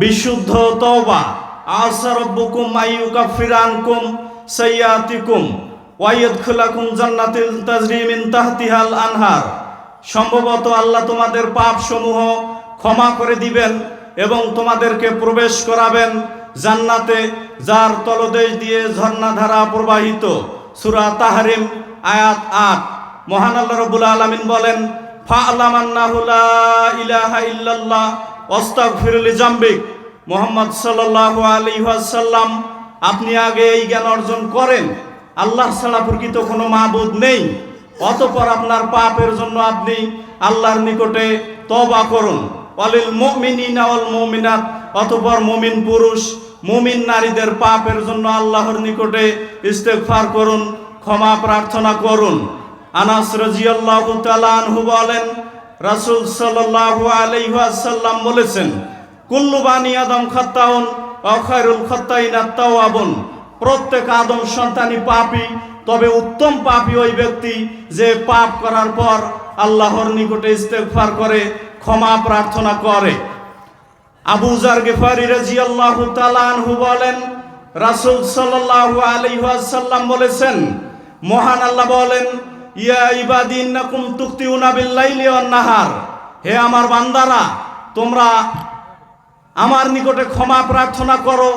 বিশুদ্ধ তওবা। আসা রব্বুকুম আইয়ুকাফিরানকুম সাইয়াতিকুম ওয়াইয়াদখুলাকুম জান্নাতিল তাজরি মিন তাহতিহাল আনহার। সম্ভবত আল্লাহ তোমাদের পাপ সমূহ ক্ষমা করে দিবেন এবং তোমাদেরকে প্রবেশ করাবেন জান্নাতে, যার তলদেশ দিয়ে ঝর্ণাধারা প্রবাহিত। সূরা তাহরিম, আয়াত আট। মহান আল্লাহ রব্বুল আলামিন বলেন ফা'লামান্নাহু লা ইলাহা ইল্লাল্লাহ ওয়াস্তাগফিরুল জামবিক। মোহাম্মদ সাল্লাল্লাহু আলাইহি ওয়াসাল্লাম, আপনি আগে এই জ্ঞান অর্জন করেন। আল্লাহ ছাড়া প্রকৃত কোনো মাবুদ নেই। অতপর আপনার পাপের জন্য আপনি আল্লাহর নিকটে তবা করুন। অলিল ওয়াল মুমিনাত, অতপর মমিন পুরুষ, মুমিন নারীদের পাপের জন্য আল্লাহর নিকটে ইস্তেগফার করুন, ক্ষমা প্রার্থনা করুন। আনাস রাজিয়াল্লাহু তাআলা আনহু বলেন রাসূল আলাইহি বলেছেন, কুল্লু বানি আদম খাত্তাউন, ওয়া খায়রুল খাত্তাইনা তাওয়াবুন। প্রত্যেক আদম সন্তানই পাপী, তবে উত্তম পাপী ওই ব্যক্তি যে পাপ করার পর আল্লাহর নিকটে ইস্তেগফার করে, ক্ষমা প্রার্থনা করে। আবু জার গেফারি রাদিয়াল্লাহু তাআলা আনহু বলেন, রাসূল সাল্লাল্লাহু আলাইহি ওয়াসাল্লাম বলেছেন, মহান আল্লাহ বলেন ইয়া ইবাদি ইন্নাকুম তুখতিউনা বিল-লাইলি ওয়ান-নাহার হে আমার বান্দারা, তোমরা আমার নিকটে ক্ষমা প্রার্থনা করো,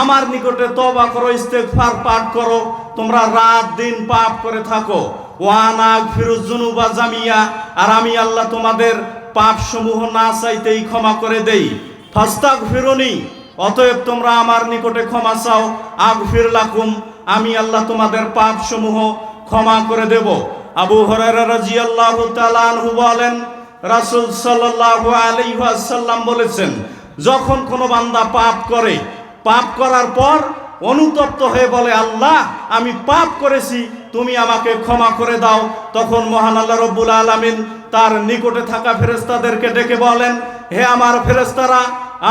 আমার নিকটে তবা করো, ইস্তেগফার পাঠ করো, তোমরা রাত দিন পাপ করে থাকো। ওয়ানাগ ফিরুজুনুবা জামিয়া, আর আমি আল্লাহ তোমাদের পাপ সমূহ না চাইতেই ক্ষমা করে দেই। ফাস্তাক ফিরুনি অতএব তোমরা আমার নিকটে ক্ষমা চাও আগ ফিরলাকুম আমি আল্লাহ তোমাদের পাপ সমূহ ক্ষমা করে দেব। আবু আনহু বলেন, রাসূল সাল্লাল্লাহু আলাইহি ওয়াসাল্লাম বলেছেন, যখন কোনো বান্দা পাপ করে, পাপ করার পর অনুতপ্ত হয়ে বলে, আল্লাহ, আমি পাপ করেছি, তুমি আমাকে ক্ষমা করে দাও তখন মহান আল্লাহ রব্বুল আলামিন তার নিকটে থাকা ফেরেস্তাদেরকে ডেকে বলেন, হে আমার ফেরেস্তারা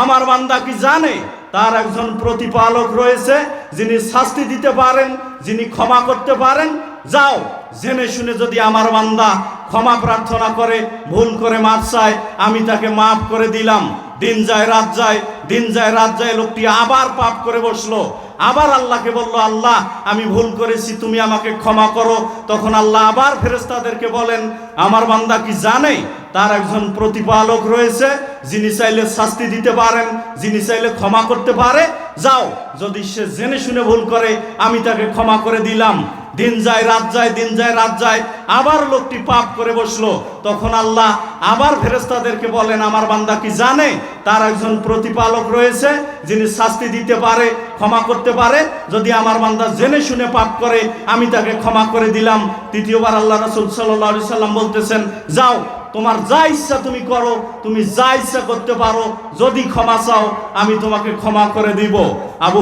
আমার বান্দা কি জানে? তার একজন প্রতিপালক রয়েছে, যিনি শাস্তি দিতে পারেন, যিনি ক্ষমা করতে পারেন যাও, জেনে শুনে যদি আমার বান্দা ক্ষমা প্রার্থনা করে, ভুল করে মাপ চায়, আমি তাকে মাফ করে দিলাম। দিন যায়, রাত যায়, দিন যায়, রাত যায়, লোকটি আবার পাপ করে বসল। আবার আল্লাহকে বলল, আল্লাহ, আমি ভুল করেছি, তুমি আমাকে ক্ষমা করো। তখন আল্লাহ আবার ফেরেশতাদেরকে বলেন, আমার বান্দা কি জানে? তার একজন প্রতিপালক রয়েছে যিনি চাইলে শাস্তি দিতে পারেন, যিনি চাইলে ক্ষমা করতে পারে, যাও। যদি সে জেনে শুনে ভুল করে, আমি তাকে ক্ষমা করে দিলাম। দিন যায়, রাত যায়, দিন যায়, রাত যায়, আবার লোকটি পাপ করে বসল। তখন আল্লাহ আবার ফেরেস্তাদেরকে বলেন, আমার বান্দা কি জানে? তার একজন প্রতিপালক রয়েছে, যিনি শাস্তি দিতে পারে, ক্ষমা করতে পারে। যদি আমার বান্দা জেনে শুনে পাপ করে, আমি তাকে ক্ষমা করে দিলাম। তৃতীয়বার আল্লাহ রসুল সাল্লাহ সাল্লাম বলতেছেন, যাও তোমার যা ইচ্ছা তুমি করো, তুমি যা ইচ্ছা করতে পারো। যদি ক্ষমা চাও, আমি তোমাকে ক্ষমা করে দিব। আবু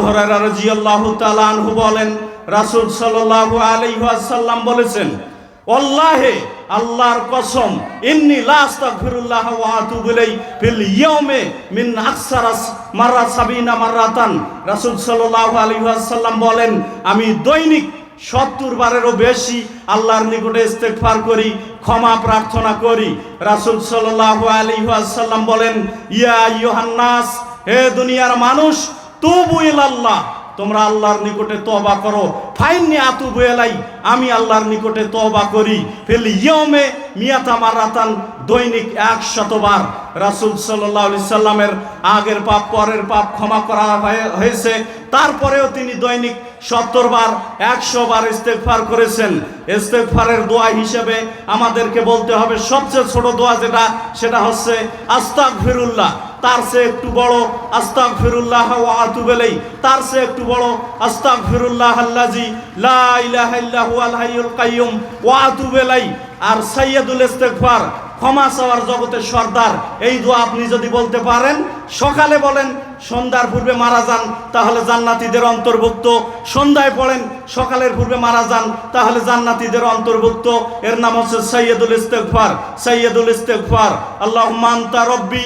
তাআলা আনহু বলেন, রাসূল সাল্লাল্লাহু আলাইহি ওয়াসাল্লাম বলেছেন, আল্লাহে, আল্লাহর কসম ফিল মিন বলেন, আমি দৈনিক সত্তর বারেরও বেশি আল্লাহর নিকটে ইস্তেকফার করি, ক্ষমা প্রার্থনা করি। রাসুল সাল্লাহ আলী বলেন, ইয়া ইয়োহান্নাস হে দুনিয়ার মানুষ, তবু ইলাল্লাহ। তোমরা আল্লাহর নিকটে তবা করো। ফাইননি আতুবু এলাই আমি আল্লাহর নিকটে তবা করি। ফেল ইয়মে মিয়াতা মারাতান, দৈনিক এক শতবার রাসূল আলাইহি সাল্লামের আগের পাপ, পরের পাপ ক্ষমা করা হয়ে- হয়েছে। তারপরেও তিনি দৈনিক সত্তর বার, একশো বার ইস্তেগফার করেছেন। ইস্তেগফারের দোয়া হিসেবে আমাদেরকে বলতে হবে, সবচেয়ে ছোট দোয়া যেটা, সেটা হচ্ছে আস্তাক ফিরুল্লাহ তার সে একটু বড় আস্তাক ফিরুল্লাহ আতুবেলেই তার সে একটু বড় আস্তাক ফিরুল্লাহ আল্লাজি কাইয়ুম ওয়া আতুবেলাই আর সাইয়্যিদুল ইস্তেগফার, ক্ষমা চাওয়ার জগতের সর্দার, এই দোয়া আপনি যদি বলতে পারেন, সকালে বলেন, সন্ধ্যার পূর্বে মারা যান, তাহলে জান্নাতীদের অন্তর্ভুক্ত। সন্ধ্যায় পড়েন, সকালের পূর্বে মারা যান, তাহলে জান্নাতীদের অন্তর্ভুক্ত। এর নাম হচ্ছে সৈয়দুল ইস্তেগফার সৈয়দুল ইস্তেগফার। আল্লাহুম্মা আনতা রব্বি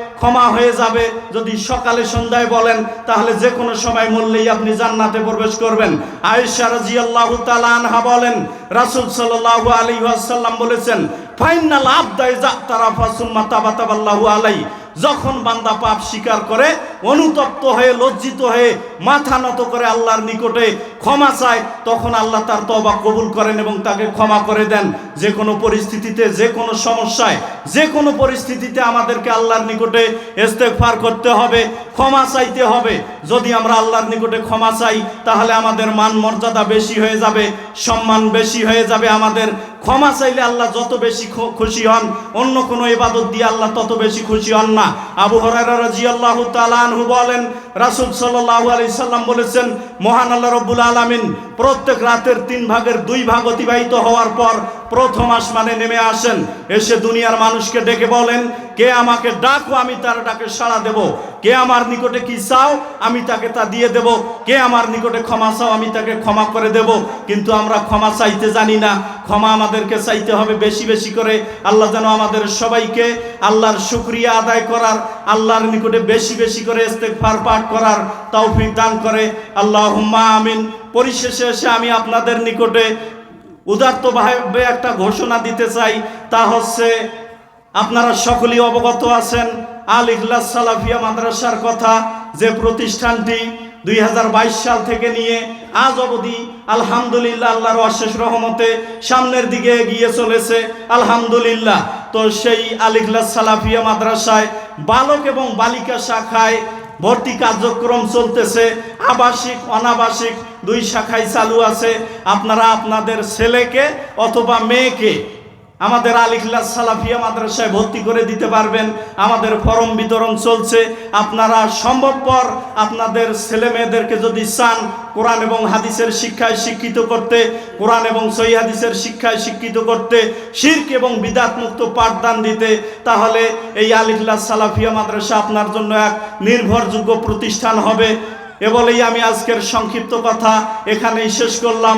ক্ষমা হয়ে যাবে। যদি সকালে সন্ধ্যায় বলেন, তাহলে যে কোনো সময় মরলেই আপনি জান্নাতে প্রবেশ করবেন। আয়েশা রাজিয়াল্লাহু তাআলা আনহা বলেন, রাসূল সাল্লাল্লাহু আলাইহি ওয়াসাল্লাম বলেছেন ফাইনাল আবদা ইজা তারাফা সুম্মা তাবাতাবাল্লাহু আলাইহি। যখন বান্দা পাপ স্বীকার করে, অনুতপ্ত হয়ে, লজ্জিত হয়ে, মাথা নত করে আল্লাহর নিকটে ক্ষমা চায়, তখন আল্লাহ তার তবা কবুল করেন এবং তাকে ক্ষমা করে দেন। যে কোনো পরিস্থিতিতে, যে কোনো সমস্যায়, যে কোনো পরিস্থিতিতে আমাদেরকে আল্লাহর নিকটে ইস্তেগফার করতে হবে, ক্ষমা চাইতে হবে। যদি আমরা আল্লাহর নিকটে ক্ষমা চাই, তাহলে আমাদের মান মর্যাদা বেশি হয়ে যাবে, সম্মান বেশি হয়ে যাবে আমাদের। ক্ষমা চাইলে আল্লাহ যত বেশি খুশি হন, অন্য কোনো ইবাদত দিয়ে আল্লাহ তত বেশি খুশি হন না। আবু হরাইরা বলেন, রাসূল সাল্লাল্লাহু আলাইহি সাল্লাম বলেছেন, মহান আল্লাহ রব্বুল আলামিন প্রত্যেক রাতের তিন ভাগের দুই ভাগ অতিবাহিত হওয়ার পর প্রথম আসমানে নেমে আসেন। এসে দুনিয়ার মানুষকে ডেকে বলেন, কে আমাকে ডাকো, আমি তার ডাকে সাড়া দেব। কে আমার নিকটে কি চাও, আমি তাকে তা দিয়ে দেব। কে আমার নিকটে ক্ষমা চাও, আমি তাকে ক্ষমা করে দেব। কিন্তু আমরা ক্ষমা চাইতে জানি না। ক্ষমা আমাদেরকে চাইতে হবে বেশি বেশি করে। আল্লাহ যেন আমাদের সবাইকে আল্লাহর শুক্রিয়া আদায় করার, আল্লাহর নিকটে বেশি বেশি করে ইস্তেগফার পাঠ করার তৌফিক দান করে। আল্লাহ আমিন। পরিশেষে এসে আমি আপনাদের নিকটে উদাত্ত ভাবে একটা ঘোষণা দিতে চাই, তা হচ্ছে আপনারা সকলেই অবগত আছেন, আল ইখলাস সালাফিয়া মাদ্রাসার কথা, যে প্রতিষ্ঠানটি দুই হাজার বাইশ সাল থেকে নিয়ে আজ অবধি আলহামদুলিল্লাহ আল্লাহর অশেষ রহমতে সামনের দিকে এগিয়ে চলেছে, আলহামদুলিল্লাহ। তো সেই আল ইখলাস সালাফিয়া মাদ্রাসায় বালক এবং বালিকা শাখায় ভর্তি কার্যক্রম চলতেছে। আবাসিক অনাবাসিক দুই শাখায় চালু আছে। আপনারা আপনাদের ছেলেকে অথবা মেয়েকে আমাদের আলিখলাস সালাফিয়া মাদ্রাসায় ভর্তি করে দিতে পারবেন। আমাদের ফরম বিতরণ চলছে। আপনারা সম্ভবপর আপনাদের ছেলে মেয়েদেরকে যদি চান কোরআন এবং হাদিসের শিক্ষায় শিক্ষিত করতে, কোরআন এবং সহি হাদিসের শিক্ষায় শিক্ষিত করতে, শির্ক এবং বিদাত মুক্ত পাঠদান দিতে, তাহলে এই আলিখলাস সালাফিয়া মাদ্রাসা আপনার জন্য এক নির্ভরযোগ্য প্রতিষ্ঠান হবে। এ বলেই আমি আজকের সংক্ষিপ্ত কথা এখানেই শেষ করলাম।